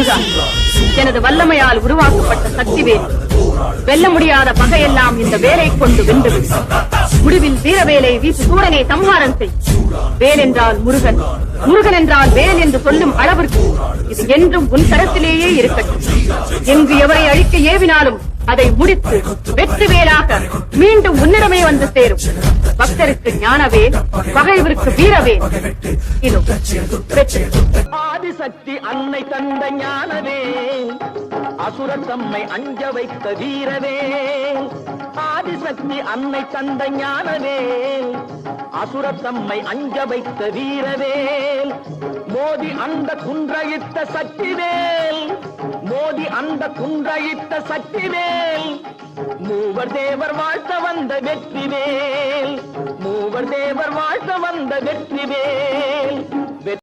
முருகா எனது வல்லமையால் உருவாக்கப்பட்ட சக்திவேல் வெல்ல முடியாத பகையெல்லாம் இந்த வேலை கொண்டு வென்று முடிவில் வீரவேலை வீசு சூரனை சம்ஹாரம் செய். வேல் என்றால் முருகன் முருகன் என்றால் வேல் என்று சொல்லும் அளவிற்கு இது என்றும் உன் கரத்திலேயே இருக்கட்டும். எங்கு எவரை அழிக்க ஏவினாலும் அதை முடித்து வெற்றி வேலாக மீண்டும் உன்னிடமே வந்து சேரும். பக்தருக்கு ஞானவேல் பகைவருக்கு வீரவேல் இதோ ஆதிசக்தி அன்னை தந்த ஞானவே அசுர தம்மை அஞ்ச வைத்த வீரவே ஆதிசக்தி அன்னை தந்த ஞானவே அசுர தம்மை அஞ்ச வைத்த வீரவேல். மோதி அந்த குன்றயித்த சக்திவேல் மோதி அந்த குன்றயித்த சக்திவேல். மூவர் தேவர் வாழ்த்த வந்த வெற்றிவேல். தேவர் வாழ்த்த வந்த வெற்றி வே